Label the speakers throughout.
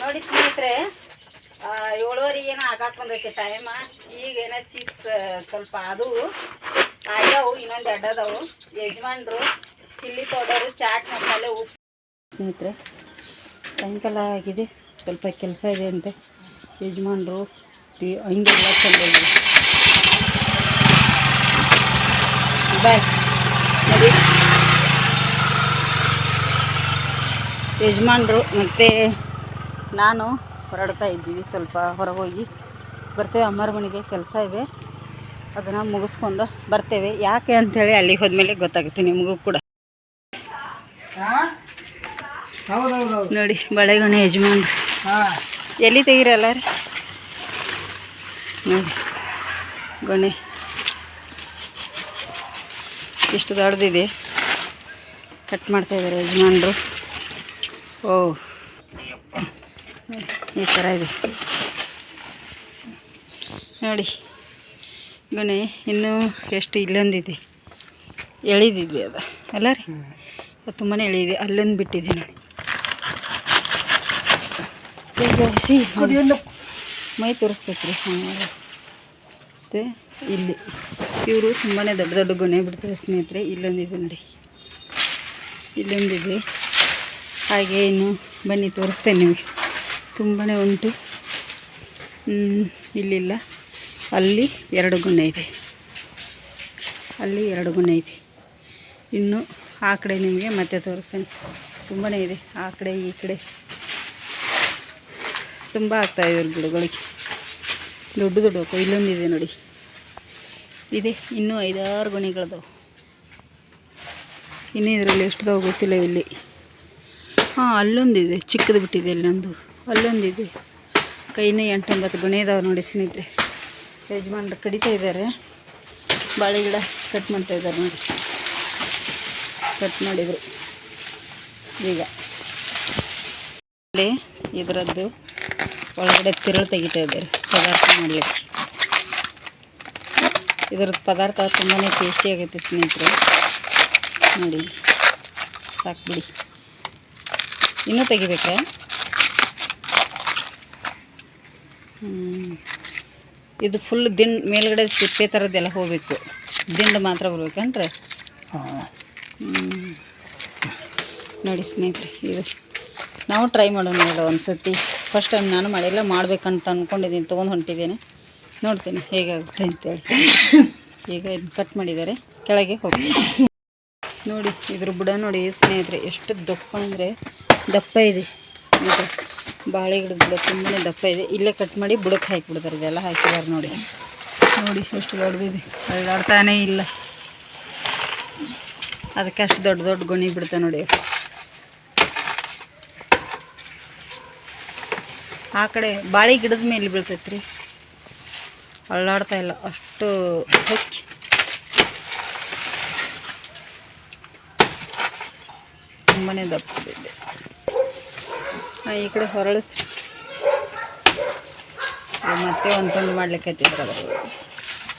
Speaker 1: ನೋಡಿ ಸ್ನೇಹಿತರೆ ಏಳುವರೆಗೆ ಏಳುವರೆ ಏನೋ ಆಗಾಕ್ ಬಂದೈತಿ ಟೈಮ ಈಗ ಏನ ಚಿಪ್ಸ್ ಸ್ವಲ್ಪ ಅದು ಆಗ್ಯಾವು, ಇನ್ನೊಂದು ಎರಡು ಅದಾವು. ಯಜಮಾನ್ರು ಚಿಲ್ಲಿ ಪೌಡರು ಚಾಟ್ ಮಸಾಲೆ, ಉಪ್ಪು. ಸ್ನೇಹಿತರೆ, ಸಾಯಂಕಾಲ ಆಗಿದೆ, ಸ್ವಲ್ಪ ಕೆಲಸ ಇದೆ ಅಂತೆ. ಯಜಮಾನ್ರು ಟಿ- ಹಂಗೆಲ್ಲ ಚಂದ ಬಾಯ್ ಯಜಮಾನ್ರು ಮತ್ತು ನಾನು ಹೊರಡ್ತಾ ಇದ್ದೀವಿ ಸ್ವಲ್ಪ ಹೊರಗೆ ಹೋಗಿ ಬರ್ತೇವೆ ಅಮ್ಮರ ಮನೆಗೆ ಕೆಲಸ ಇದೆ. ಅದನ್ನು ಮುಗಿಸ್ಕೊಂಡು ಬರ್ತೇವೆ. ಯಾಕೆ ಅಂಥೇಳಿ ಅಲ್ಲಿಗೆ ಹೋದ್ಮೇಲೆ ಗೊತ್ತಾಗುತ್ತೆ ನಿಮಗೂ ಕೂಡ. ನೋಡಿ ಬಳೆಗಣ
Speaker 2: ಯಜಮಾನ್
Speaker 1: ಎಲ್ಲಿ ತೆಗೀರಲ್ಲ ರೀ ನೋಡಿ ಗಣೆ. ಎಷ್ಟು ದೊಡ್ಡದಿದೆ. ಕಟ್ ಮಾಡ್ತಾ ಇದ್ದಾರೆ ಯಜಮಾನ್ರು. ಓ. ಈ ಥರ ಇದೆ. ನೋಡಿ ಗೊನೆ ಇನ್ನೂ ಎಷ್ಟು ಇಲ್ಲೊಂದಿದೆ. ಎಳಿದಿದ್ವಿ ಅದು. ಅಲ್ಲ ರೀ? ಅದು ತುಂಬಾ ಎಳಿದೆ ಅಲ್ಲೊಂದು ಬಿಟ್ಟಿದೆ ನೋಡಿ. ಹಸಿ ಮೈ ತೋರಿಸ್ಬೇಕು ರೀ. ಹಾಂ ಮತ್ತು ಇಲ್ಲಿ. ಇವರು ತುಂಬಾ ದೊಡ್ಡ ದೊಡ್ಡ ಗೊನೆ ಬಿಡ್ತಾರೆ ಸ್ನೇಹಿತರೆ. ಇಲ್ಲೊಂದಿದೆ ನೋಡಿ. ಇಲ್ಲೊಂದಿದೆ. ಹಾಗೆ ಇನ್ನು ಬನ್ನಿ ತೋರಿಸ್ತೇನೆ ನಿಮಗೆ. ತುಂಬಾ ಉಂಟು. ಇಲ್ಲಿಲ್ಲ. ಅಲ್ಲಿ ಎರಡು ಗುಣೆ ಇದೆ. ಅಲ್ಲಿ ಎರಡು ಗುಣೆ ಇದೆ. ಇನ್ನು ಆ ಕಡೆ ನಿಮಗೆ ಮತ್ತೆ ತೋರಿಸ್ತೇನೆ. ತುಂಬಾ ಇದೆ. ಆ ಕಡೆ, ಈ ಕಡೆ. ತುಂಬ ಆಗ್ತಾಯಿದೆ ಗಿಡಗಳಿಗೆ. ದೊಡ್ಡ ದೊಡ್ಡ ಹಾಕೋ ಇಲ್ಲೊಂದಿದೆ ನೋಡಿ. ಇದೆ. ಇನ್ನೂ ಐದಾರು ಗೊನೆಗಳದಾವೆ ಇನ್ನೂ ಇದರಲ್ಲಿ ಎಷ್ಟಿದಾವೆ ಗೊತ್ತಿಲ್ಲ ಇಲ್ಲಿ. ಹಾಂ, ಅಲ್ಲೊಂದಿದೆ. ಚಿಕ್ಕದು ಬಿಟ್ಟಿದೆ ಇಲ್ಲೊಂದು ಅಲ್ಲೊಂದಿದೆ. ಕೈನೇ ಎಂಟೊಂಬತ್ತು ಗುಣೆ ಇದಾವೆ ನೋಡಿ ಸ್ನೇಹಿತರೆ. ಯಜಮಾನ್ರು ಕಡಿತಾ ಇದ್ದಾರೆ. ಬಾಳೆ ಗಿಡ ಕಟ್ ಮಾಡ್ತಾ ಇದ್ದಾರೆ ನೋಡಿ. ಕಟ್ ಮಾಡಿದರು. ಈಗ ಇದರದ್ದು ಒಳಗಡೆ ತಿರುಳು ತೆಗಿತಾ ಇದ್ದಾರೆ. ಪದಾರ್ಥ ಮಾಡಲಿಕ್ಕೆ. ಇದ್ರದ್ದು ಪದಾರ್ಥ ತುಂಬಾ ಟೇಸ್ಟಿ ಆಗೈತೆ ಸ್ನೇಹಿತರೆ. ನೋಡಿ ಸಾಕು ಬಿಡಿ ಇನ್ನೂ ತೆಗಿಬೇಕಾ? ಇದು ಫುಲ್ ದಿಂಡ್ ಮೇಲ್ಗಡೆ ಸಿಪ್ಪೆ ಥರದ್ದೆಲ್ಲ ಹೋಗಬೇಕು. ದಿಂಡು ಮಾತ್ರ ಬರ್ಬೇಕಂದ್ರೆ
Speaker 2: ಹಾಂ.
Speaker 1: ನೋಡಿ ಸ್ನೇಹಿತರೆ ಇದು ನಾವು ಟ್ರೈ ಮಾಡೋಣ ಹೇಳೋ ಒಂದು ಸತಿ ಫಸ್ಟ್ ಟೈಮ್ ನಾನು ಮಾಡಿಲ್ಲ ಮಾಡ್ಬೇಕಂತ ಅಂದ್ಕೊಂಡಿದ್ದೀನಿ ತೊಗೊಂಡು ಹೊಂಟಿದ್ದೀನಿ. ನೋಡ್ತೀನಿ ಹೇಗಾಗುತ್ತೆ ಅಂತೇಳಿ. ಈಗ ಇದು ಕಟ್ ಮಾಡಿದ್ದಾರೆ ಕೆಳಗೆ ಹೋಗಿ ನೋಡಿ ಇದ್ರ ಬುಡ ನೋಡಿ ಸ್ನೇಹಿತರೆ ಎಷ್ಟು ದಪ್ಪ ಅಂದರೆ ದಪ್ಪ ಇದೆ. ಇದು ಬಾಳೆ ಗಿಡದ ಬುಡ ತುಂಬಾ ದಪ್ಪ ಇದೆ. ಇಲ್ಲೇ ಕಟ್ ಮಾಡಿ ಬುಡಕ್ಕೆ ಹಾಕಿಬಿಡ್ತಾರೆ. ಇದೆಲ್ಲ ಹಾಕಿದ್ದಾರೆ ನೋಡಿ. ನೋಡಿ ಎಷ್ಟು ದೊಡ್ಡದಿದೆ. ಅಳ್ಳಾಡ್ತಾನೇ ಇಲ್ಲ. ಅದಕ್ಕೆ ಅಷ್ಟು ದೊಡ್ಡ ದೊಡ್ಡ ಗುಣಿ ಬಿಡ್ತಾ ನೋಡಿ. ಆ ಕಡೆ ಬಾಳೆ ಗಿಡದ ಮೇಲೆ ಬೀಳ್ತೈತ್ರಿ. ಅಳ್ಳಾಡ್ತಾ ಇಲ್ಲ. ಅಷ್ಟು ಹೊಕ್ಕಿ ತುಂಬಾನೇ ದಪ್ಪ ಆ, ಈ ಕಡೆ ಹೊರಳಿಸ್ರಿ. ಮತ್ತೆ ಒಂದು ತುಂಡು ಮಾಡ್ಲಿಕ್ಕೆ ಹತ್ತಿದ್ರು ಅದ್ರ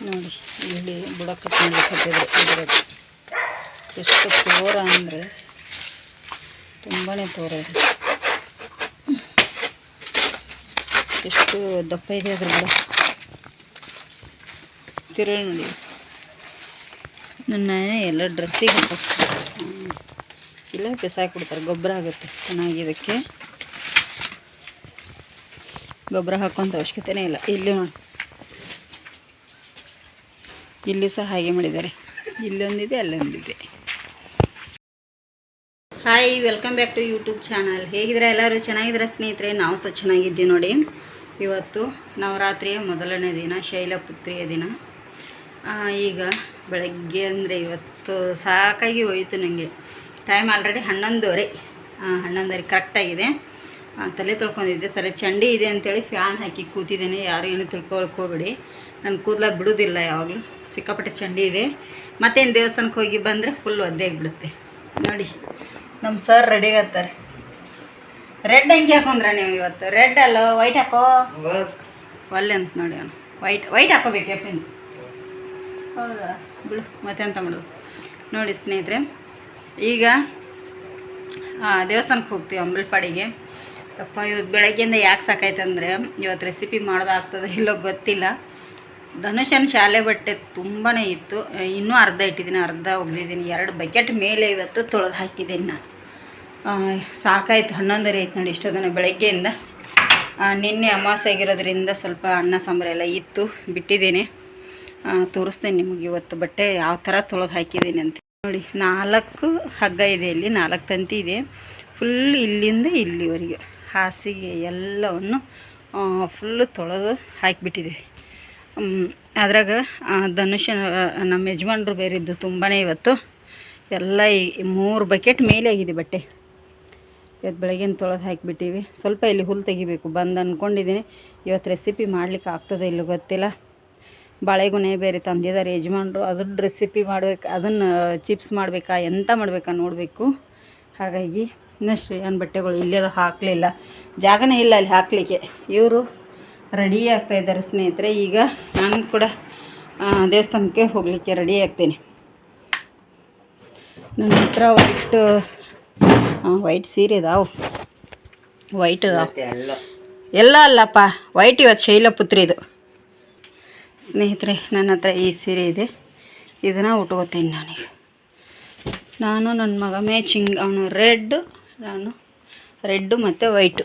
Speaker 1: ನೋಡಿ, ಇಲ್ಲಿ ಬುಡ ಕಟ್ ಮಾಡ್ಲಿಕ್ಕೆ ಹತ್ತಿದ್ರು. ಇದ್ರದ್ದು ಎಷ್ಟು ತೋರ ಅಂದರೆ ತುಂಬಾ ತೋರ ಇದೆ. ಎಷ್ಟು ದಪ್ಪ ಇದೆ ಅದ್ರ ಬುಡ. ತಿರುಳು ನೋಡಿ. ನನ್ನ ಎಲ್ಲ ಡ್ರೆಸ್ಸಿಗೆ ಇಲ್ಲ ಇಲ್ಲ, ಬಿಸಾಕ್ಬಿಡ್ತಾರೆ. ಗೊಬ್ಬರ ಆಗುತ್ತೆ. ಚೆನ್ನಾಗಿ ಇದಕ್ಕೆ. ಗೊಬ್ಬರ ಹಾಕೋಂಥ ಅವಶ್ಯಕತೆನೇ ಇಲ್ಲ. ಇಲ್ಲಿ ನೋಡಿ. ಇಲ್ಲಿ ಸಹ ಹಾಗೆ ಮಾಡಿದ್ದಾರೆ. ಇಲ್ಲೊಂದಿದೆ, ಅಲ್ಲೊಂದಿದೆ. Hi welcome back to YouTube channel ಹೇಗಿದ್ರೆ ಎಲ್ಲರೂ ಚೆನ್ನಾಗಿದ್ರೆ ಸ್ನೇಹಿತರೆ, ನಾವು ಸಹ ಚೆನ್ನಾಗಿದ್ದೀವಿ ನೋಡಿ. ಇವತ್ತು ನವರಾತ್ರಿಯ ಮೊದಲನೇ ದಿನ, ಶೈಲಪುತ್ರಿಯ ದಿನ. ಈಗ ಬೆಳಗ್ಗೆ ಅಂದರೆ ಇವತ್ತು ಸಾಕಾಗಿ ಹೋಯಿತು ನನಗೆ ಟೈಮ್ ಆಲ್ರೆಡಿ ಹನ್ನೊಂದುವರೆ. ಹನ್ನೊಂದುವರೆ ಕರೆಕ್ಟಾಗಿದೆ ತಲೆ ತೊಳ್ಕೊಂಡಿದ್ದೆ. ತಲೆ ಚಂಡಿ ಇದೆ ಅಂತೇಳಿ ಫ್ಯಾನ್ ಹಾಕಿ ಕೂತಿದ್ದೇನೆ. ಯಾರು ಏನು ತಿಳ್ಕೊಳಕ್ಕೆ ಹೋಗ್ಬೇಡಿ. ನನ್ನ ಕೂದಲ ಬಿಡೋದಿಲ್ಲ ಯಾವಾಗಲೂ. ಸಿಕ್ಕಾಪಟ್ಟೆ ಚಂಡಿ ಇದೆ. ಮತ್ತೇನು ದೇವಸ್ಥಾನಕ್ಕೆ ಹೋಗಿ ಬಂದರೆ ಫುಲ್ ಒದ್ದೆ ಆಗಿಬಿಡುತ್ತೆ. ನೋಡಿ ನಮ್ಮ ಸರ್ ರೆಡಿ ಆಗ್ತಾರೆ. ರೆಡ್ ಅಂಗಿ ಹಾಕೊಂಡ್ರ ನೀವು ಇವತ್ತು? ರೆಡ್ ಅಲ್ಲೋ? ವೈಟ್ ಹಾಕೋ? ಒಲ್ಲೆ ಅಂತ ನೋಡಿ ಅವನು ವೈಟ್ ವೈಟ್ ಹಾಕೋಬೇಕು ಎಪ್ಪಿಂದು ಹೌದಾ? ಬಿಡು, ಮತ್ತೆ ಅಂತ ಮಾಡೋದು? ನೋಡಿ ಸ್ನೇಹಿತರೆ, ಈಗ ದೇವಸ್ಥಾನಕ್ಕೆ ಹೋಗ್ತೀವಿ ಅಂಬಲ್ಪಾಡಿಗೆ. ಅಪ್ಪ ಇವತ್ತು ಬೆಳಗ್ಗೆಯಿಂದ ಯಾಕೆ ಸಾಕಾಯ್ತಂದರೆ ಇವತ್ತು ರೆಸಿಪಿ ಮಾಡೋದಾಗ್ತದೆ ಇಲ್ಲೋ ಗೊತ್ತಿಲ್ಲ. ಧನುಷನ ಶಾಲೆ ಬಟ್ಟೆ ತುಂಬಾ ಇತ್ತು. ಇನ್ನೂ ಅರ್ಧ ಇಟ್ಟಿದ್ದೀನಿ, ಅರ್ಧ ಒಗ್ದಿದ್ದೀನಿ. ಎರಡು ಬಕೆಟ್ ಮೇಲೆ ಇವತ್ತು ತೊಳೆದು ಹಾಕಿದ್ದೀನಿ ನಾನು. ಸಾಕಾಯ್ತು ಹನ್ನೊಂದರೆ ಆಯ್ತು ನೋಡಿ ಇಷ್ಟೊತ್ತನ ಬೆಳಗ್ಗೆಯಿಂದ. ನಿನ್ನೆ ಅಮಾವಾಸ್ಯೆ ಆಗಿರೋದ್ರಿಂದ ಸ್ವಲ್ಪ ಅನ್ನ, ಸಾಂಬಾರು ಎಲ್ಲ ಇತ್ತು, ಬಿಟ್ಟಿದ್ದೀನಿ. ತೋರಿಸ್ತೇನೆ ನಿಮಗೆ ಇವತ್ತು ಬಟ್ಟೆ ಯಾವ ಥರ ತೊಳೆದು ಹಾಕಿದ್ದೀನಿ ಅಂತ. ನೋಡಿ, ನಾಲ್ಕು ಹಗ್ಗ ಇದೆ ಇಲ್ಲಿ, ನಾಲ್ಕು ತಂತಿ ಇದೆ. ಫುಲ್ ಇಲ್ಲಿಂದ ಇಲ್ಲಿವರೆಗೆ. ಹಾಸಿಗೆ ಎಲ್ಲವನ್ನು ಫುಲ್ಲು ತೊಳೆದು ಹಾಕಿಬಿಟ್ಟಿದೆ ಅದ್ರಾಗ ಧನುಷ್ಯ ಧನುಷ ನಮ್ಮ ಯಜಮಾನ್ರು ಬೇರಿದ್ದು ತುಂಬಾ ಇವತ್ತು. ಎಲ್ಲ ಈ ಮೂರು ಬಕೆಟ್ ಮೇಲೆ ಆಗಿದೆ ಬಟ್ಟೆ. ಇವತ್ತು ಬೆಳಗ್ಗೆನ ತೊಳೆದು ಹಾಕಿಬಿಟ್ಟಿವಿ. ಸ್ವಲ್ಪ ಇಲ್ಲಿ ಹುಲ್ಲು ತೆಗಿಬೇಕು. ಬಂದು ಅಂದ್ಕೊಂಡಿದ್ದೀನಿ ಇವತ್ತು ರೆಸಿಪಿ ಮಾಡ್ಲಿಕ್ಕೆ ಆಗ್ತದೆ ಇಲ್ಲ ಗೊತ್ತಿಲ್ಲ. ಬಾಳೆಗೊನೆ ಬೇರೆ ತಂದಿದ್ದಾರೆ ಯಜಮಾನ್ರು. ಅದ್ರ ರೆಸಿಪಿ ಮಾಡ್ಬೇಕು, ಅದನ್ನು ಚಿಪ್ಸ್ ಮಾಡಬೇಕಾ, ಎಂತ ಮಾಡಬೇಕಾ ನೋಡಬೇಕು. ಹಾಗಾಗಿ ಇನ್ನಷ್ಟು ಏನು ಬಟ್ಟೆಗಳು ಇಲ್ಲದ ಹಾಕಲಿಲ್ಲ. ಜಾಗನೇ ಇಲ್ಲ ಅಲ್ಲಿ ಹಾಕಲಿಕ್ಕೆ. ಇವರು ರೆಡಿ ಆಗ್ತಾ ಇದ್ದಾರೆ ಸ್ನೇಹಿತರೆ. ಈಗ ನಾನು ಕೂಡ ದೇವಸ್ಥಾನಕ್ಕೆ ಹೋಗಲಿಕ್ಕೆ ರೆಡಿ ಆಗ್ತೀನಿ. ನನ್ನ ಹತ್ರ ವೈಟ್ ವೈಟ್ ಸೀರೆ ಇದಾವು. ವೈಟ್ ಎಲ್ಲ ಅಲ್ಲಪ್ಪ ವೈಟ್ ಇವತ್ತು ಶೈಲಪುತ್ರಿದು ಸ್ನೇಹಿತರೆ ನನ್ನ ಹತ್ರ ಈ ಸೀರೆ ಇದೆ. ಇದನ್ನು ಉಟ್ಕೋತೀನಿ ನಾನೀಗ. ನಾನು ನನ್ನ ಮಗ ಮ್ಯಾಚಿಂಗ್ ಅವನು ರೆಡ್ ನಾನು ರೆಡ್ಡು ಮತ್ತು ವೈಟು.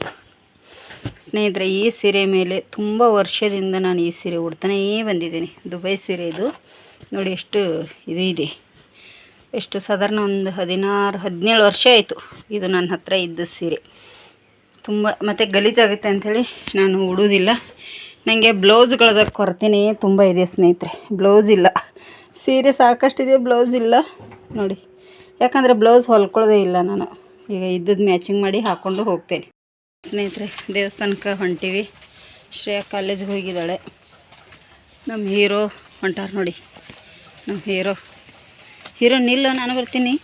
Speaker 1: ಸ್ನೇಹಿತರೆ, ಈ ಸೀರೆ ಮೇಲೆ ತುಂಬ ವರ್ಷದಿಂದ ನಾನು ಈ ಸೀರೆ ಉಡ್ತಾನೇ ಬಂದಿದ್ದೀನಿ. ದುಬೈ ಸೀರೆ ಇದು. ನೋಡಿ ಎಷ್ಟು ಇದು ಇದೆ. ಎಷ್ಟು ಸಾಧಾರಣ ಒಂದು ಹದಿನಾರು, ಹದಿನೇಳು ವರ್ಷ ಆಯಿತು ಇದು ನನ್ನ ಹತ್ರ ಇದ್ದ ಸೀರೆ. ತುಂಬ ಮತ್ತು ಗಲೀಜಾಗುತ್ತೆ ಅಂಥೇಳಿ ನಾನು ಉಡೋದಿಲ್ಲ ನನಗೆ ಬ್ಲೌಸ್ಗಳದ ಕೊರತೆನೇ ತುಂಬ ಇದೆ ಸ್ನೇಹಿತರೆ. ಬ್ಲೌಸ್ ಇಲ್ಲ. ಸೀರೆ ಸಾಕಷ್ಟಿದೆ, ಬ್ಲೌಸ್ ಇಲ್ಲ. ನೋಡಿ, ಯಾಕಂದರೆ ಬ್ಲೌಸ್ ಹೊಲ್ಕೊಳ್ಳೋದೇ ಇಲ್ಲ ನಾನು. ಈಗ ಇದ್ದದ್ದು ಮ್ಯಾಚಿಂಗ್ ಮಾಡಿ ಹಾಕ್ಕೊಂಡು ಹೋಗ್ತೇನೆ. ಸ್ನೇಹಿತರೆ ದೇವಸ್ಥಾನಕ್ಕೆ ಹೊಂಟೀವಿ. ಶ್ರೇಯಾ ಕಾಲೇಜ್ಗೆ ಹೋಗಿದ್ದಾಳೆ. ನಮ್ಮ ಹೀರೋ ಹೊಂಟಾರ ನೋಡಿ. ನಮ್ಮ ಹೀರೋ ಹೀರೋ ನಿಲ್ಲ ನಾನು ಬರ್ತೀನಿ.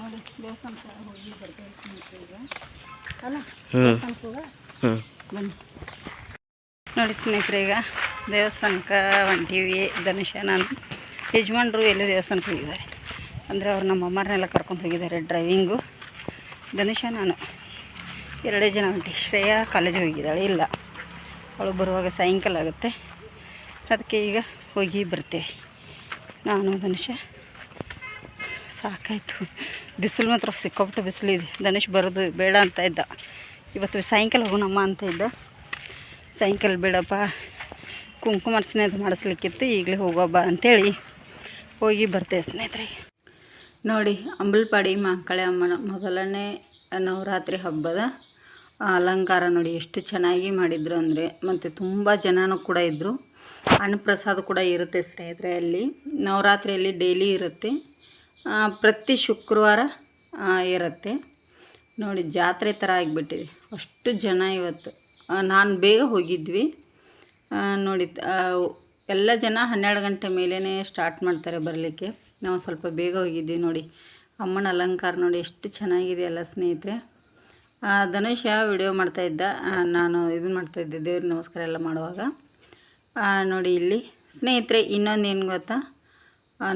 Speaker 1: ನೋಡಿ ದೇವಸ್ಥಾನಕ್ಕೆ ಹೋಗಿ ಅಲ್ಲ ಬನ್ನಿ. ನೋಡಿ ಸ್ನೇಹಿತರೆ ಈಗ ದೇವಸ್ಥಾನಕ್ಕೆ ಹೊಂಟೀವಿ ಧನುಷ ನಾನು. ಯಜಮಾನ್ರು ಎಲ್ಲ ದೇವಸ್ಥಾನಕ್ಕೆ ಹೋಗಿದ್ದಾರೆ. ಅಂದರೆ ಅವ್ರು ನಮ್ಮ ಅಮ್ಮರನ್ನೆಲ್ಲ ಕರ್ಕೊಂಡು ಹೋಗಿದ್ದಾರೆ ಡ್ರೈವಿಂಗು ಗಣೇಶ ನಾನು. ಎರಡೇ ಜನ ಹೊಂಟಿ ಶ್ರೇಯಾ ಕಾಲೇಜಿಗೆ ಹೋಗಿದ್ದಾಳೆ. ಇಲ್ಲ. ಅವಳು ಬರುವಾಗ ಸಾಯಂಕಾಲ ಆಗುತ್ತೆ. ಅದಕ್ಕೆ ಈಗ ಹೋಗಿ ಬರ್ತೇವೆ. ನಾನು, ಧನುಷ. ಸಾಕಾಯಿತು. ಬಿಸಿಲು ಮಾತ್ರ ಸಿಕ್ಕಾಪಟ್ಟೆ ಬಿಸಿಲಿದೆ ಧನುಷ್ ಬರೋದು ಬೇಡ ಅಂತ ಇದ್ದ. ಇವತ್ತು ಸಾಯಂಕಾಲ ಹೋಗೋಣಮ್ಮ ಅಂತ ಇದ್ದ. ಸಾಯಂಕಾಲ ಬೇಡಪ್ಪ. ಕುಂಕುಮ ಅರ್ಚನೆ ಅದು ಮಾಡಿಸ್ಲಿಕ್ಕಿತ್ತು. ಈಗಲೇ ಹೋಗೋಬ್ಬ ಅಂಥೇಳಿ ಹೋಗಿ ಬರ್ತೇವೆ ಸ್ನೇಹಿತರೆ. ನೋಡಿ, ಅಂಬಲ್ಪಾಡಿ ಮಾಂಕಳೆ ಅಮ್ಮನ ಮೊದಲನೇ ನವರಾತ್ರಿ ಹಬ್ಬದ ಅಲಂಕಾರ ನೋಡಿ, ಎಷ್ಟು ಚೆನ್ನಾಗಿ ಮಾಡಿದ್ರು ಅಂದರೆ, ಮತ್ತು ತುಂಬ ಜನನೂ ಕೂಡ ಇದ್ದರು ಅನ್ನಪ್ರಸಾದ ಕೂಡ ಇರುತ್ತೆ ಸ್ನೇಹಿತರೆ ಅಲ್ಲಿ. ನವರಾತ್ರಿಯಲ್ಲಿ ಡೈಲಿ ಇರುತ್ತೆ. ಪ್ರತಿ ಶುಕ್ರವಾರ ಇರುತ್ತೆ. ನೋಡಿ, ಜಾತ್ರೆ ಥರ ಆಗಿಬಿಟ್ಟಿದೆ. ಅಷ್ಟು ಜನ ಇವತ್ತು. ನಾನು ಬೇಗ ಹೋಗಿದ್ವಿ. ನೋಡಿ ಎಲ್ಲ ಜನ ಹನ್ನೆರಡು ಗಂಟೆ ಮೇಲೇ ಸ್ಟಾರ್ಟ್ ಮಾಡ್ತಾರೆ ಬರಲಿಕ್ಕೆ. ನಾವು ಸ್ವಲ್ಪ ಬೇಗ ಹೋಗಿದ್ದೀವಿ ನೋಡಿ. ಅಮ್ಮನ ಅಲಂಕಾರ ನೋಡಿ ಎಷ್ಟು ಚೆನ್ನಾಗಿದೆ ಅಲ್ಲ ಸ್ನೇಹಿತರೆ. ಧನುಷ್ ವಿಡಿಯೋ ಮಾಡ್ತಾಯಿದ್ದ ನಾನು ಇದನ್ನ ಮಾಡ್ತಾಯಿದ್ದೆ ದೇವ್ರ ನಮಸ್ಕಾರ ಎಲ್ಲ ಮಾಡುವಾಗ. ನೋಡಿ ಇಲ್ಲಿ. ಸ್ನೇಹಿತರೆ, ಇನ್ನೊಂದು ಏನು ಗೊತ್ತಾ?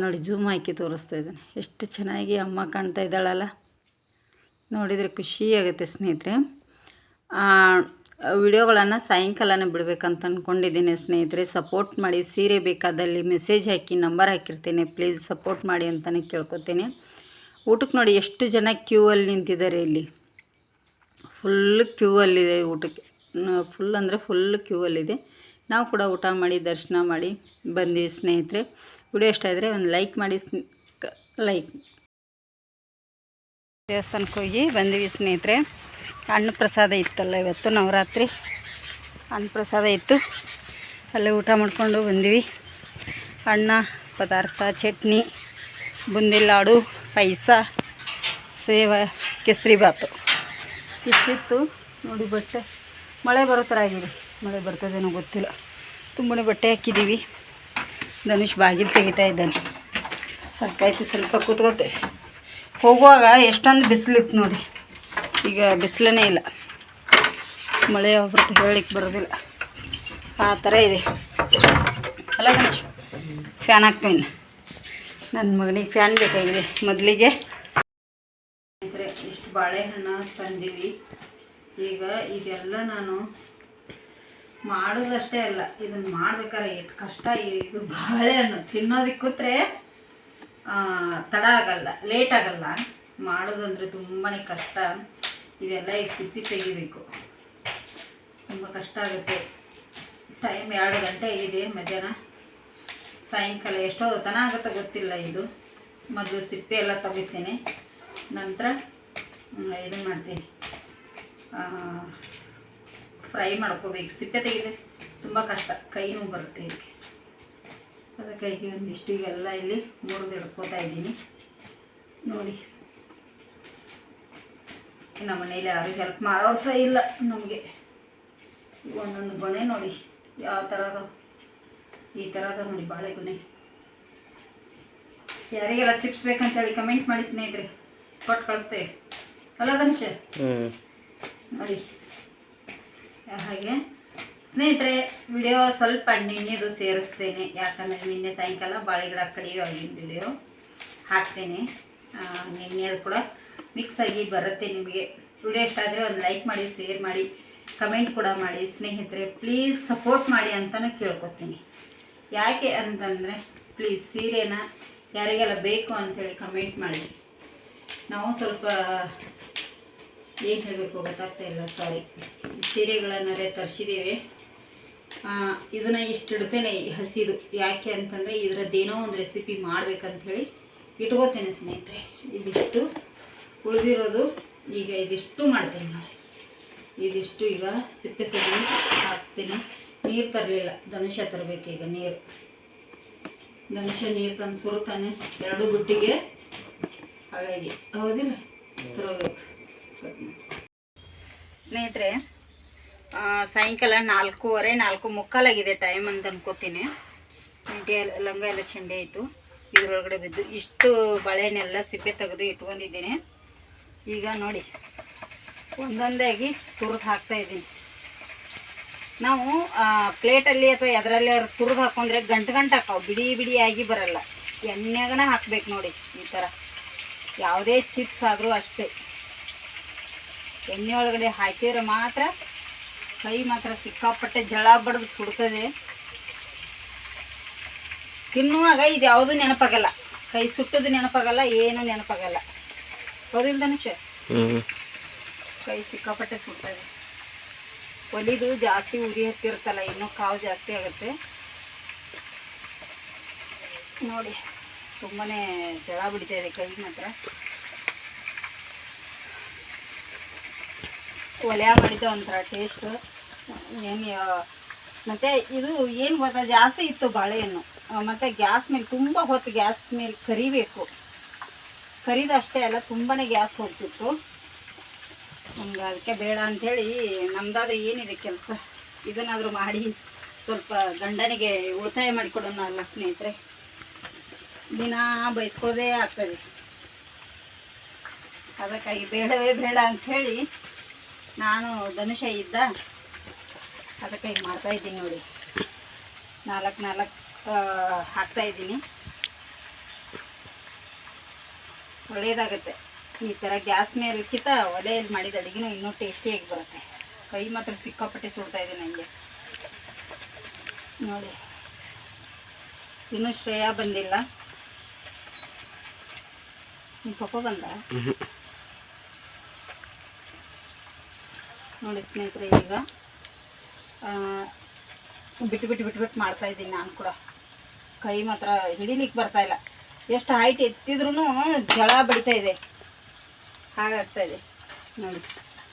Speaker 1: ನೋಡಿ ಜೂಮ್ ಹಾಕಿ ತೋರಿಸ್ತಾ ಇದ್ದಾನೆ. ಎಷ್ಟು ಚೆನ್ನಾಗಿ ಅಮ್ಮ ಕಾಣ್ತಾ ಇದ್ದಾಳಲ್ಲ. ನೋಡಿದರೆ ಖುಷಿ ಆಗುತ್ತೆ ಸ್ನೇಹಿತರೆ. ವಿಡಿಯೋಗಳನ್ನು ಸಾಯಂಕಾಲನೇ ಬಿಡಬೇಕಂತ ಅಂದ್ಕೊಂಡಿದ್ದೀನಿ ಸ್ನೇಹಿತರೆ. ಸಪೋರ್ಟ್ ಮಾಡಿ, ಸೀರೆ ಬೇಕಾದಲ್ಲಿ ಮೆಸೇಜ್ ಹಾಕಿ ನಂಬರ್ ಹಾಕಿರ್ತೇನೆ. ಪ್ಲೀಸ್ ಸಪೋರ್ಟ್ ಮಾಡಿ ಅಂತಲೇ ಕೇಳ್ಕೊತೀನಿ. ಊಟಕ್ಕೆ ನೋಡಿ, ಎಷ್ಟು ಜನ ಕ್ಯೂ ಅಲ್ಲಿ ನಿಂತಿದ್ದಾರೆ ಇಲ್ಲಿ? ಫುಲ್ ಕ್ಯೂ ಅಲ್ಲಿದೆ ಊಟಕ್ಕೆ. ಫುಲ್ ಅಂದರೆ ಫುಲ್ ಕ್ಯೂ ಅಲ್ಲಿದೆ. ನಾವು ಕೂಡ ಊಟ ಮಾಡಿ, ದರ್ಶನ ಮಾಡಿ ಬಂದ್ವಿ ಸ್ನೇಹಿತರೆ. ವಿಡಿಯೋ ಇಷ್ಟ ಇದ್ದರೆ ಒಂದು ಲೈಕ್ ಮಾಡಿ ಲೈಕ್ ದೇವಸ್ಥಾನಕ್ಕೆ ಹೋಗಿ ಬಂದ್ವಿ ಸ್ನೇಹಿತರೆ. ಅನ್ನ ಪ್ರಸಾದ ಇತ್ತಲ್ಲ ಇವತ್ತು, ನವರಾತ್ರಿ. ಹಣ್ಣು ಪ್ರಸಾದ ಇತ್ತು. ಅಲ್ಲೇ ಊಟ ಮಾಡಿಕೊಂಡು ಬಂದ್ವಿ. ಅಣ್ಣ ಪದಾರ್ಥ, ಚಟ್ನಿ, ಬುಂದಿ ಲಾಡು, ಪಾಯಸ, ಸೇವ, ಕೇಸರಿ ಬಾತು. ಇಷ್ಟಿತ್ತು. ನೋಡಿ ಬಟ್ಟೆ. ಮಳೆ ಬರೋ ಥರ ಆಗಿದೆ. ಮಳೆ ಬರ್ತದೇನೋ ಗೊತ್ತಿಲ್ಲ. ತುಂಬನೇ ಬಟ್ಟೆ ಹಾಕಿದ್ದೀವಿ. ಧನುಷ್ ಬಾಗಿಲು ತೆಗಿತಾ ಇದ್ದಾನೆ. ಸಾಕಾಯ್ತು ಸ್ವಲ್ಪ ಕೂತ್ಕೋತೆ. ಹೋಗುವಾಗ ಎಷ್ಟೊಂದು ಬಿಸಿಲಿತ್ತು ನೋಡಿ. ಈಗ ಬಿಸಿಲೇ ಇಲ್ಲ. ಮಳೆ ಒಬ್ಬರದ್ದು ಹೇಳಲಿಕ್ಕೆ ಬರೋದಿಲ್ಲ. ಆ ಥರ ಇದೆ. ಅಲ್ಲ ಗಣೇಶ್ ಫ್ಯಾನ್ ಹಾಕ್ತೀನಿ. ನನ್ನ ಮಗನಿಗೆ ಫ್ಯಾನ್ ಬೇಕಾಗಿದೆ. ಮೊದಲಿಗೆ ಇಷ್ಟು ಬಾಳೆಹಣ್ಣು ತಂದೀವಿ. ಈಗ ಇದೆಲ್ಲ ನಾನು ಮಾಡೋದಷ್ಟೇ ಅಲ್ಲ ಇದನ್ನು ಮಾಡ್ಬೇಕಾದ್ರೆ ಎಷ್ಟು ಕಷ್ಟ. ಇದು ಬಾಳೆಹಣ್ಣು. ತಿನ್ನೋದಕ್ಕೆ ಕೂತ್ರೆ ತಡ ಆಗಲ್ಲ ಲೇಟ್ ಆಗಲ್ಲ. ಮಾಡೋದಂದರೆ ತುಂಬಾ ಕಷ್ಟ. ಇದೆಲ್ಲ ಈ ಸಿಪ್ಪಿ ತೆಗಿಬೇಕು. ತುಂಬ ಕಷ್ಟ ಆಗುತ್ತೆ. ಟೈಮ್ ಎರಡು ಗಂಟೆ ಆಗಿದೆ ಮಧ್ಯಾಹ್ನ. ಸಾಯಂಕಾಲ ಎಷ್ಟೋ ತನ ಆಗುತ್ತೋ ಗೊತ್ತಿಲ್ಲ ಇದು. ಮೊದಲು ಸಿಪ್ಪೆ ಎಲ್ಲ ತೆಗಿತೀನಿ. ನಂತರ ಇದು ಮಾಡ್ತೀನಿ. ಫ್ರೈ ಮಾಡ್ಕೋಬೇಕು. ಸಿಪ್ಪೆ ತೆಗೆದ್ರೆ ತುಂಬ ಕಷ್ಟ. ಕೈನೂ ಬರುತ್ತೆ ಇದಕ್ಕೆ. ಅದಕ್ಕಾಗಿ ಒಂದಿಷ್ಟು ಎಲ್ಲ ಇಲ್ಲಿ ಮುರಿದು ಇಡ್ಕೋತಾ ಇದ್ದೀನಿ. ನೋಡಿ. ನಮ್ಮ ಮನೇಲಿ ಯಾರು ಹೆಲ್ಪ್ ಮಾಡೋರು ಸಹ ಇಲ್ಲ ನಮಗೆ. ಒಂದೊಂದು ಗೊನೆ ನೋಡಿ ಯಾವ ಥರ ಅದ ಈ ಥರ ಅದ ನೋಡಿ ಬಾಳೆಗೊನೆ ಯಾರಿಗೆಲ್ಲ ಚಿಪ್ಸ್ ಬೇಕಂತೇಳಿ ಕಮೆಂಟ್ ಮಾಡಿ ಸ್ನೇಹಿತರೆ ಕೊಟ್ಟು ಕಳಿಸ್ತೇವೆ. ಅಲ್ಲ ಧನುಷ? ನೋಡಿ. ಹಾಗೆ. ಸ್ನೇಹಿತರೆ ವಿಡಿಯೋ ಸ್ವಲ್ಪ ನಿನ್ನೆದು ಸೇರಿಸ್ತೇನೆ. ಯಾಕಂದರೆ ನಿನ್ನೆ ಸಾಯಂಕಾಲ ಬಾಳೆಗಿಡ ಕಡಿಯೋ ಆಗಿನ ವಿಡಿಯೋ ಹಾಕ್ತೇನೆ. ನಿನ್ನೆದು ಕೂಡ ಮಿಕ್ಸ್ ಆಗಿ ಬರುತ್ತೆ ನಿಮಗೆ. ವಿಡಿಯೋ ಇಷ್ಟ ಆದರೆ ಒಂದು ಲೈಕ್ ಮಾಡಿ ಶೇರ್ ಮಾಡಿ ಕಮೆಂಟ್ ಕೂಡ ಮಾಡಿ ಸ್ನೇಹಿತರೆ. ಪ್ಲೀಸ್ ಸಪೋರ್ಟ್ ಮಾಡಿ ಅಂತಲೂ ಕೇಳ್ಕೊತೀನಿ. ಯಾಕೆ ಅಂತಂದರೆ ಪ್ಲೀಸ್ ಸೀರೆನ ಯಾರಿಗೆಲ್ಲ ಬೇಕು ಅಂಥೇಳಿ ಕಮೆಂಟ್ ಮಾಡಿ. ನಾವು ಸ್ವಲ್ಪ, ಏನು ಹೇಳಬೇಕು ಗೊತ್ತಾಗ್ತಾ ಇಲ್ಲ ಸಾರಿ ಸೀರೆಗಳನ್ನೇ ತರಿಸಿದ್ದೀವಿ. ಇದನ್ನು ಇಷ್ಟು ಇಡ್ತೇನೆ ಹಸಿದು. ಯಾಕೆ ಅಂತಂದರೆ ಇದರದ್ದೇನೋ ಒಂದು ರೆಸಿಪಿ ಮಾಡಬೇಕಂಥೇಳಿ ಇಟ್ಕೋತೇನೆ ಸ್ನೇಹಿತರೆ. ಇದಿಷ್ಟು. ಉಳಿದಿರೋದು ಈಗ ಇದಿಷ್ಟು ಮಾಡ್ತೀನಿ ನಾನು. ಇದಿಷ್ಟು ಈಗ ಸಿಪ್ಪೆ ತೆಗೆದು ಹಾಕ್ತೀನಿ. ನೀರು ತರಲಿಲ್ಲ ಧನುಷ ತರಬೇಕು ಈಗ ನೀರು. ಧನುಷ ನೀರು ತಂದು ಸುರುತ್ತಾನೆ ಎರಡು ಗುಟ್ಟಿಗೆ ಹಾಗಾಗಿ. ಹೌದಿಲ್ಲ? ತರಬೇಕು ಸ್ನೇಹಿತರೆ ಸಾಯಂಕಾಲ ನಾಲ್ಕೂವರೆ, ನಾಲ್ಕು ಮುಕ್ಕಾಲಾಗಿದೆ ಟೈಮ್ ಅಂತ ಅನ್ಕೋತೀನಿ. ಎಲ್ಲ ಲಂಗ ಎಲ್ಲ ಚೆಂಡೆ ಆಯಿತು. ಇದರೊಳಗಡೆ ಬಿದ್ದು ಇಷ್ಟು ಬಳೆನೆಲ್ಲ ಸಿಪ್ಪೆ ತೆಗೆದು ಇಟ್ಕೊಂಡಿದ್ದೀನಿ. ಈಗ ನೋಡಿ, ಒಂದೊಂದಾಗಿ ತುರಿದು ಹಾಕ್ತಾ ಇದ್ದೀನಿ. ನಾವು ಪ್ಲೇಟಲ್ಲಿ ಅಥವಾ ಎದರಲ್ಲಿ ತುರಿದು ಹಾಕೊಂಡ್ರೆ ಗಂಟು ಗಂಟು ಹಾಕಾವು ಬಿಡಿ ಬಿಡಿಯಾಗಿ ಬರಲ್ಲ. ಎಣ್ಣೆಗನ ಹಾಕ್ಬೇಕು ನೋಡಿ, ಈ ಥರ. ಯಾವುದೇ ಚಿಪ್ಸ್ ಆದರೂ ಅಷ್ಟೇ. ಎಣ್ಣೆ ಒಳಗಡೆ ಹಾಕಿದ್ರೆ ಮಾತ್ರ ಕೈ ಮಾತ್ರ ಸಿಕ್ಕಾಪಟ್ಟೆ ಜಳ ಬಡ್ದು ಸುಡ್ತದೆ. ತಿನ್ನುವಾಗ ಇದು ಯಾವುದೂ ನೆನಪಾಗಲ್ಲ. ಕೈ ಸುಟ್ಟದು ನೆನಪಾಗಲ್ಲ, ಏನೂ ನೆನಪಾಗಲ್ಲ. ಹೌದಿಲ್ಲ ಧನುಷ ಕೈ ಸಿಕ್ಕಾಪಟ್ಟೆ ಸುಡ್ತದೆ. ಒಲಿದು ಜಾಸ್ತಿ ಉರಿ ಹತ್ತಿರುತ್ತಲ್ಲ ಇನ್ನೂ ಕಾವು ಜಾಸ್ತಿ ಆಗುತ್ತೆ. ನೋಡಿ ತುಂಬಾನೇ ಜಳ ಬಿಡ್ತಾ ಇದೆ ಕೈ ಮಾತ್ರ. ಒಲೆ ಮಾಡಿದ ಒಂಥರ ಟೇಸ್ಟ್ ಏನು ಮತ್ತು ಇದು ಏನು ಗೊತ್ತಾ ಜಾಸ್ತಿ ಇತ್ತು ಬಾಳೆಹಣ್ಣು. ಮತ್ತೆ ಗ್ಯಾಸ್ ಮೇಲೆ ತುಂಬ ಹೊತ್ತು ಗ್ಯಾಸ್ ಮೇಲೆ ಕರಿಬೇಕು. ಕರಿದು ಅಷ್ಟೇ ಅಲ್ಲ ತುಂಬಾ ಗ್ಯಾಸ್ ಹೋಗ್ತಿತ್ತು. ನಮ್ಗೆ ಅದಕ್ಕೆ ಬೇಡ ಅಂಥೇಳಿ ನಮ್ದಾದ್ರೆ ಏನಿದೆ ಕೆಲಸ? ಇದನ್ನಾದರೂ ಮಾಡಿ ಸ್ವಲ್ಪ ಗಂಡನಿಗೆ ಉಳಿತಾಯ ಮಾಡಿಕೊಡೋಣ ಅಲ್ಲ ಸ್ನೇಹಿತರೆ. ದಿನ ಬಯಸ್ಕೊಳ್ಳೋದೇ ಆಗ್ತದೆ. ಅದಕ್ಕಾಗಿ ಬೇಡವೇ ಬೇಡ ಅಂಥೇಳಿ ನಾನು ಧನುಷ ಇದ್ದ ಅದಕ್ಕಾಗಿ ಮಾಡ್ತಾ ಇದ್ದೀನಿ ನೋಡಿ. ನಾಲ್ಕು ನಾಲ್ಕು ಹಾಕ್ತಾ ಇದ್ದೀನಿ ಒಳ್ಳೆಯದಾಗುತ್ತೆ ಈ ಥರ ಗ್ಯಾಸ್ ಮೇಲಕ್ಕಿಂತ ಒಲೆಯಲ್ಲಿ ಮಾಡಿದ ಅಡುಗೆನೂ ಇನ್ನೂ ಟೇಸ್ಟಿಯಾಗಿ ಬರುತ್ತೆ. ಕೈ ಮಾತ್ರ ಸಿಕ್ಕಾಪಟ್ಟೆ ಸುಡ್ತಾ ಇದೆ ನನಗೆ ನೋಡಿ. ಇನ್ನೂ ಶ್ರೇಯ ಬಂದಿಲ್ಲ. ನಿಮ್ಮ ಪಪ್ಪ ಬಂದ? ನೋಡಿ ಸ್ನೇಹಿತರೆ ಈಗ ಬಿಟ್ಟು ಬಿಟ್ಟು ಬಿಟ್ಟು ಬಿಟ್ಟು ಮಾಡ್ತಾ ಇದ್ದೀನಿ ನಾನು ಕೂಡ. ಕೈ ಮಾತ್ರ ಹಿಡಿಲಿಕ್ಕೆ ಬರ್ತಾ ಇಲ್ಲ. ಎಷ್ಟು ಹೈಟ್ ಎತ್ತಿದ್ರೂ ಜಳ ಬಡಿತಾ ಇದೆ. ಹಾಗಾಗ್ತಾ ಇದೆ. ನೋಡಿ.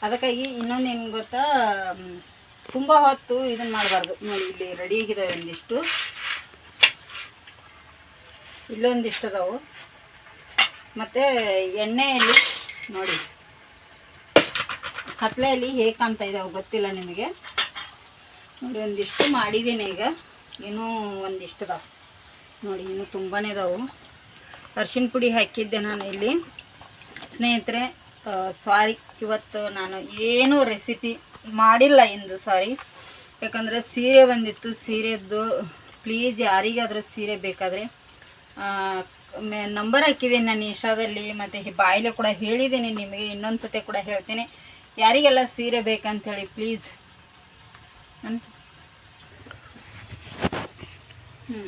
Speaker 1: ಅದಕ್ಕಾಗಿ ಇನ್ನೊಂದು ಏನು ಗೊತ್ತಾ ತುಂಬ ಹೊತ್ತು ಇದನ್ನು ಮಾಡಬಾರ್ದು. ನೋಡಿ, ಇಲ್ಲಿ ರೆಡಿ ಆಗಿದ್ದಾವೆ ಒಂದಿಷ್ಟು. ಇಲ್ಲೊಂದಿಷ್ಟು ಅದಾವು. ಮತ್ತು ಎಣ್ಣೆಯಲ್ಲಿ, ನೋಡಿ. ಕತ್ಲೆಯಲ್ಲಿ ಹೇಗೆ ಕಾಣ್ತಾ ಇದ್ದಾವೆ ಗೊತ್ತಿಲ್ಲ ನಿಮಗೆ. ನೋಡಿ, ಒಂದಿಷ್ಟು ಮಾಡಿದ್ದೀನಿ ಈಗ. ಇನ್ನೂ ಒಂದಿಷ್ಟು ಅದಾವೆ. ನೋಡಿ, ಇನ್ನೂ ತುಂಬಾ ಇದಾವೆ ಅರ್ಶಿಣ ಪುಡಿ ಹಾಕಿದ್ದೆ ನಾನು ಇಲ್ಲಿ. ಸ್ನೇಹಿತರೆ ಸಾರಿ. ಇವತ್ತು ನಾನು ಏನೂ ರೆಸಿಪಿ ಮಾಡಿಲ್ಲ ಇಂದು ಸಾರಿ. ಯಾಕಂದರೆ ಸೀರೆ ಬಂದಿತ್ತು, ಸೀರೆದ್ದು ಪ್ಲೀಸ್ ಯಾರಿಗಾದರೂ ಸೀರೆ ಬೇಕಾದರೆ ನಂಬರ್ ಹಾಕಿದ್ದೀನಿ ನಾನು ಇನ್ಸ್ಟಾದಲ್ಲಿ, ಮತ್ತು ಬಾಯಲ್ಲಿ ಕೂಡ ಹೇಳಿದ್ದೀನಿ, ನಿಮಗೆ ಇನ್ನೊಂದು ಸತಿ ಕೂಡ ಹೇಳ್ತೀನಿ. ಯಾರಿಗೆಲ್ಲ ಸೀರೆ ಬೇಕಂತೇಳಿ ಪ್ಲೀಸ್ ಹ್ಞೂ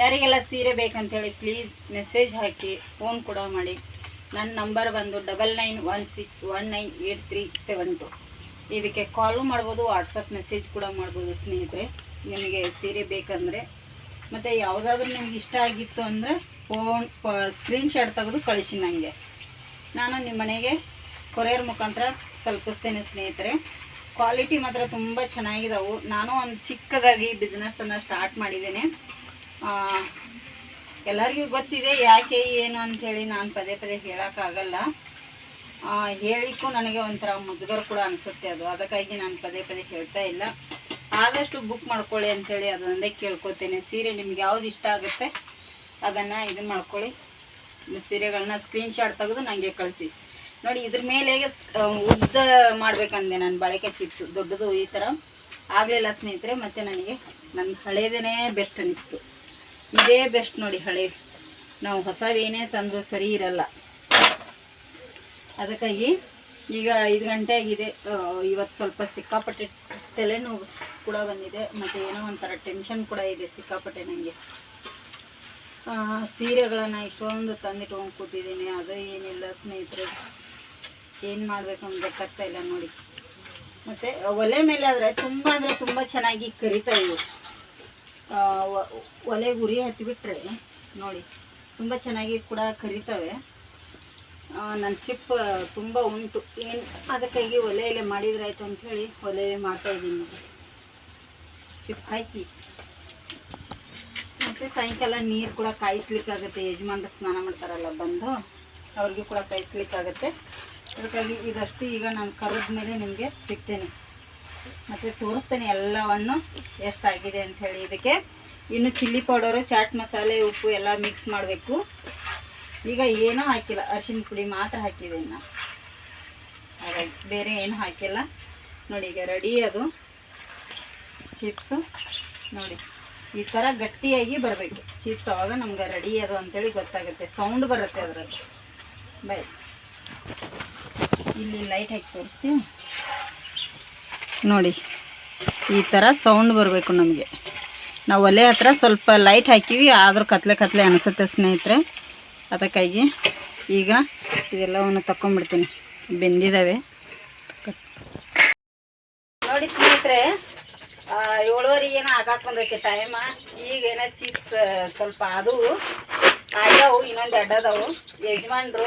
Speaker 1: ಯಾರಿಗೆಲ್ಲ ಸೀರೆ ಬೇಕಂತೇಳಿ ಪ್ಲೀಸ್ ಮೆಸೇಜ್ ಹಾಕಿ ಫೋನ್ ಕೂಡ ಮಾಡಿ. ನನ್ನ ನಂಬರ್ ಬಂದು double nine one six one nine eight three seven two ಇದಕ್ಕೆ ಕಾಲು ಮಾಡ್ಬೋದು ವಾಟ್ಸಪ್ ಮೆಸೇಜ್ ಕೂಡ ಮಾಡ್ಬೋದು ಸ್ನೇಹಿತರೆ. ನಿಮಗೆ ಸೀರೆ ಬೇಕಂದರೆ, ಮತ್ತು ಯಾವುದಾದ್ರೂ ನಿಮ್ಗೆ ಇಷ್ಟ ಆಗಿತ್ತು ಅಂದರೆ ಫೋನ್ ಸ್ಕ್ರೀನ್ಶಾಟ್ ತೆಗೆದು ಕಳಿಸಿ ನನಗೆ ನಾನು ನಿಮ್ಮ ಮನೆಗೆ ಕೊರಿಯರ್ ಮುಖಾಂತರ ತಲುಪಿಸ್ತೇನೆ ಸ್ನೇಹಿತರೆ. ಕ್ವಾಲಿಟಿ ಮಾತ್ರ ತುಂಬ ಚೆನ್ನಾಗಿದ್ದಾವೆ ನಾನು ಒಂದು ಚಿಕ್ಕದಾಗಿ ಬಿಸ್ನೆಸ್ಸನ್ನು ಸ್ಟಾರ್ಟ್ ಮಾಡಿದ್ದೇನೆ. ಎಲ್ಲರಿಗೂ ಗೊತ್ತಿದೆ ಯಾಕೆ ಏನು ಅಂಥೇಳಿ ನಾನು ಪದೇ ಪದೇ ಹೇಳೋಕ್ಕಾಗಲ್ಲ. ಹೇಳಿಕ್ಕೂ ನನಗೆ ಒಂಥರ ಮುಜುಗರ ಕೂಡ ಅನಿಸುತ್ತೆ ಅದು. ಅದಕ್ಕಾಗಿ ನಾನು ಪದೇ ಪದೇ ಹೇಳ್ತಾ ಇಲ್ಲ. ಆದಷ್ಟು ಬುಕ್ ಮಾಡ್ಕೊಳ್ಳಿ ಅಂಥೇಳಿ ಅದೊಂದೇ ಕೇಳ್ಕೊತೇನೆ. ಸೀರೆ ನಿಮ್ಗೆ ಯಾವ್ದು ಇಷ್ಟ ಆಗುತ್ತೆ ಅದನ್ನು ಇದನ್ನು ಮಾಡ್ಕೊಳ್ಳಿ. ಸೀರೆಗಳನ್ನ ಸ್ಕ್ರೀನ್ಶಾಟ್ ತೆಗೆದು ನನಗೆ ಕಳಿಸಿ. ನೋಡಿ, ಇದ್ರ ಮೇಲೆ ಉದ್ದ ಮಾಡ್ಬೇಕಂದೆ ನಾನು ಬಳಕೆ ಚಿಪ್ಸ್ ದೊಡ್ಡದು ಈ ಥರ ಆಗಲಿಲ್ಲ ಸ್ನೇಹಿತರೆ, ಮತ್ತು ನನಗೆ ನನ್ನ ಹಳೇದೇ ಬೆಸ್ಟ್ ಅನಿಸ್ತು. ಇದೇ ಬೆಸ್ಟ್ ನೋಡಿ ಹಳೆ. ನಾವು ಹೊಸವೇನೇ ತಂದರೂ ಸರಿ ಇರಲ್ಲ. ಅದಕ್ಕಾಗಿ ಈಗ ಐದು ಗಂಟೆ ಆಗಿದೆ. ಇವತ್ತು ಸ್ವಲ್ಪ ಸಿಕ್ಕಾಪಟ್ಟೆ ತಲೆನೋವು ಕೂಡ ಬಂದಿದೆ. ಮತ್ತು ಏನೋ ಒಂಥರ ಟೆನ್ಷನ್ ಕೂಡ ಇದೆ ಸಿಕ್ಕಾಪಟ್ಟೆ ನನಗೆ ಸೀರೆಗಳನ್ನು ಇಷ್ಟೊಂದು ತಂದಿಟ್ಕೊಂಡು ಕೂತಿದ್ದೀನಿ. ಅದು ಏನಿಲ್ಲ ಸ್ನೇಹಿತರೆ. ಏನು ಮಾಡಬೇಕು ಅಂತ ಗೊತ್ತಾಗ್ತಾ ಇಲ್ಲ ನೋಡಿ. ಮತ್ತು ಒಲೆ ಮೇಲೆ ಆದರೆ ತುಂಬ ಅಂದರೆ ತುಂಬ ಚೆನ್ನಾಗಿ ಕರಿತಾ ಇವು ಒಲೆಗೆ ಉರಿ ಹತ್ತಿಬಿಟ್ರೆ ನೋಡಿ, ತುಂಬ ಚೆನ್ನಾಗಿ ಕೂಡ ಕರಿತವೆ. ನನ್ನ ಚಿಪ್ ತುಂಬ ಉಂಟು. ಏನು, ಅದಕ್ಕಾಗಿ ಒಲೆಯಲ್ಲೇ ಮಾಡಿದ್ರೆ ಆಯಿತು ಅಂಥೇಳಿ ಒಲೆಯಲ್ಲೇ ಮಾಡ್ತಾಯಿದ್ದೀನಿ ಚಿಪ್ ಹಾಕಿ. ಮತ್ತು ಸಾಯಂಕಾಲ ನೀರು ಕೂಡ ಕಾಯಿಸ್ಲಿಕ್ಕಾಗತ್ತೆ. ಯಜಮಾನ್ರು ಸ್ನಾನ ಮಾಡ್ತಾರಲ್ಲ, ಬಂದು ಅವ್ರಿಗೂ ಕೂಡ ಕಾಯಿಸ್ಲಿಕ್ಕಾಗತ್ತೆ. ಅದಕ್ಕಾಗಿ ಇದಷ್ಟು ಈಗ ನಾನು ಕರೆದ ಮೇಲೆ ನಿಮಗೆ ಸಿಗ್ತೇನೆ. ಮತ್ತು ತೋರಿಸ್ತೇನೆ ಎಲ್ಲವನ್ನು ಎಷ್ಟಾಗಿದೆ ಅಂತ ಹೇಳಿ ಇದಕ್ಕೆ. ಇನ್ನು ಚಿಲ್ಲಿ ಪೌಡರು, ಚಾಟ್ ಮಸಾಲೆ, ಉಪ್ಪು ಎಲ್ಲ ಮಿಕ್ಸ್ ಮಾಡಬೇಕು. ಈಗ ಏನೂ ಹಾಕಿಲ್ಲ. ಅರಿಶಿನ ಪುಡಿ ಮಾತ್ರ ಹಾಕಿದ್ದೀನಿ ನಾನು ಹಾಗಾಗಿ ಬೇರೆ ಏನು ಹಾಕಿಲ್ಲ. ನೋಡಿ, ಈಗ ರೆಡಿ ಅದು. ಚಿಪ್ಸು. ನೋಡಿ, ಈ ಥರ ಗಟ್ಟಿಯಾಗಿ ಬರಬೇಕು. ಚಿಪ್ಸ್ ಅವಾಗ ನಮ್ಗೆ ರೆಡಿ ಅದು ಅಂತೇಳಿ ಗೊತ್ತಾಗುತ್ತೆ. ಸೌಂಡ್ ಬರುತ್ತೆ ಅದರಲ್ಲಿ. ಬೈ. ಇಲ್ಲಿ ಲೈಟ್ ಹಾಕಿ ತೋರಿಸ್ತೀವಿ ನೋಡಿ, ಈ ಥರ ಸೌಂಡ್ ಬರಬೇಕು ನಮಗೆ. ನಾವು ಒಲೆ ಹತ್ರ ಸ್ವಲ್ಪ ಲೈಟ್ ಹಾಕಿವಿ, ಆದರೂ ಕತ್ಲೆ ಕತ್ಲೆ ಅನಿಸುತ್ತೆ ಸ್ನೇಹಿತರೆ. ಅದಕ್ಕಾಗಿ ಈಗ ಇದೆಲ್ಲವನ್ನು ತಗೊಂಡ್ಬಿಡ್ತೀನಿ ಬೆಂದಿದ್ದಾವೆ ನೋಡಿ ಸ್ನೇಹಿತರೆ ಏಳುವರೆ ಏನೋ ಆಗಾಕ್ ಬಂದೈತೆ ಟೈಮ ಈಗ ಏನೋ ಚಿಪ್ಸ್ ಸ್ವಲ್ಪ ಅದು ಆಗ್ಯಾವು ಇನ್ನೊಂದು ಎಡ್ಡದವು ಯಜಮಾನ್ರು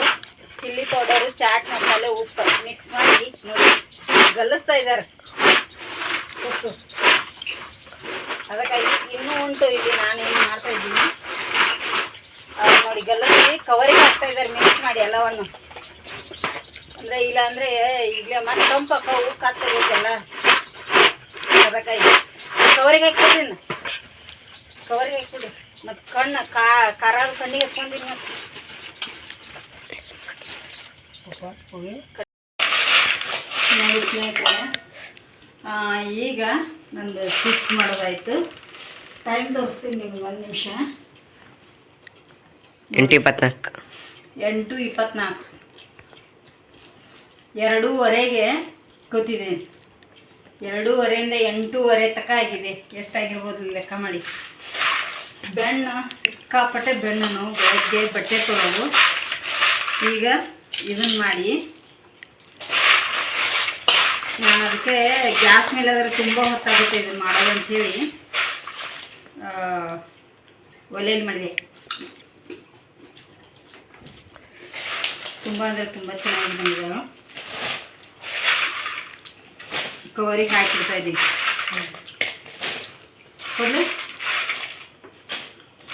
Speaker 1: ಚಿಲ್ಲಿ ಪೌಡರು ಚಾಟ್ ಮಸಾಲೆ, ಉಪ್ಪು ಮಿಕ್ಸ್ ಮಾಡಿ ನೋಡಿ ಗಲ್ಲಿಸ್ತಾ ಇದ್ದಾರೆ. ಉಪ್ಪು ಅದಕ್ಕಾಗಿ ಇನ್ನೂ ಉಂಟು ಇಲ್ಲಿ ನಾನು ಏನು ಮಾಡ್ತಾ ಇದ್ದೀನಿ. ನೋಡಿ ಗಲ್ಲಸಿ ಕವರಿಗೆ ಹಾಕ್ತಾ ಇದ್ದಾರೆ ಮಿಕ್ಸ್ ಮಾಡಿ ಎಲ್ಲವನ್ನು. ಅಂದರೆ ಇಲ್ಲ ಅಂದರೆ ಈಗಲೇ ಮತ್ತೆ ತಂಪಕ್ಕ ಉಪ್ಪು ಹಾಕ್ತಾಗೈತೆಲ್ಲ ಅದಕ್ಕಾಗಿ. ಕವರಿಗೆ ಹಾಕ್ಬಿಡ್ರಿ ಇನ್ನು. ಕವರಿಗೆ ಹಾಕ್ಬಿಡ್ರಿ ಮತ್ತು ಕಣ್ಣು ಖಾರದ ಕಣ್ಣಿಗೆ ಹಾಕ್ಕೊಂಡಿರಿ ಮತ್ತೆ ಆ, ಈಗ ನಂದು ಚಿಪ್ಸ್ ಮಾಡೋದಾಯ್ತು. ಟೈಮ್ ತೋರಿಸ್ತೀನಿ ನಿಮ್ಗೆ ಒಂದು ನಿಮಿಷ.
Speaker 3: ಎಂಟು ಇಪ್ಪತ್ನಾಲ್ಕು.
Speaker 1: ಎಂಟು ಇಪ್ಪತ್ನಾಲ್ಕು. ಎರಡೂವರೆಗೆ ಕೂತಿದ್ದೀನಿ ಎರಡೂವರೆಯಿಂದ ಎಂಟೂವರೆ ತನಕ ಆಗಿದೆ. ಎಷ್ಟಾಗಿರ್ಬೋದು ಲೆಕ್ಕ ಮಾಡಿ. ಬೆಣ್ಣು ಸಿಕ್ಕಾಪಟ್ಟೆ ಬೆಣ್ಣು ಬೆಳಗ್ಗೆ ಬಟ್ಟೆ ತೊಳೋದು ಈಗ ಇದನ್ನು ಮಾಡಿ ನಾನು ಅದಕ್ಕೆ ಗ್ಯಾಸ್ ಮೇಲೆ ಆದರೆ ತುಂಬ ಹೊತ್ತಾಗುತ್ತೆ ಇದನ್ನು ಮಾಡೋದು ಅಂಥೇಳಿ ಒಲೆಯಲ್ಲಿ ಮಾಡಿದೆ. ತುಂಬ ಅಂದರೆ ತುಂಬ ಚೆನ್ನಾಗಿ ಬಂದಿದ್ದಾವೆ ಕವರಿಗೆ ಹಾಕಿಬಿಡ್ತಾ ಇದ್ದೀನಿ. ಕೊಡಲು?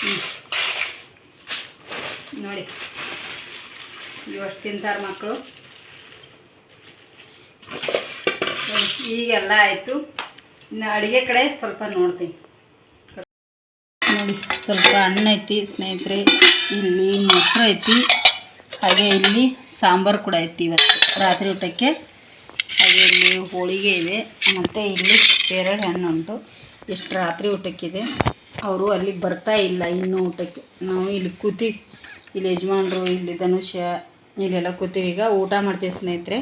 Speaker 1: ಹ್ಞೂ ನೋಡಿ. ಇವಷ್ಟು ತಿಂತಾರೆ ಮಕ್ಕಳು ನೋಡಿ, ಈಗೆಲ್ಲ ಆಯಿತು. ಇನ್ನು ಅಡುಗೆ ಕಡೆ ಸ್ವಲ್ಪ ನೋಡ್ತೀನಿ. ನೋಡಿ, ಸ್ವಲ್ಪ ಹಣ್ಣು ಐತಿ, ಸ್ನೇಹಿತರೆ. ಇಲ್ಲಿ ಮೊಸರು ಐತಿ, ಹಾಗೆ ಇಲ್ಲಿ ಸಾಂಬಾರು ಕೂಡ ಐತಿ ಇವತ್ತು, ರಾತ್ರಿ ಊಟಕ್ಕೆ. ಹಾಗೆ ಇಲ್ಲಿ ಹೋಳಿಗೆ ಇದೆ ಮತ್ತು ಇಲ್ಲಿ ಪೇರಳೆ ಹಣ್ಣು ಉಂಟು. ಎಷ್ಟು ರಾತ್ರಿ ಊಟಕ್ಕಿದೆ. ಅವರು ಅಲ್ಲಿ ಬರ್ತಾ ಇಲ್ಲ ಇನ್ನೂ ಊಟಕ್ಕೆ. ನಾವು ಇಲ್ಲಿ ಕೂತಿ, ಇಲ್ಲಿ ಯಜಮಾನ್ರು, ಇಲ್ಲಿ ಧನುಷ್ಯ, ಇಲ್ಲೆಲ್ಲ ಕೂತೀವಿ. ಈಗ ಊಟ ಮಾಡ್ತೀವಿ, ಸ್ನೇಹಿತರೆ.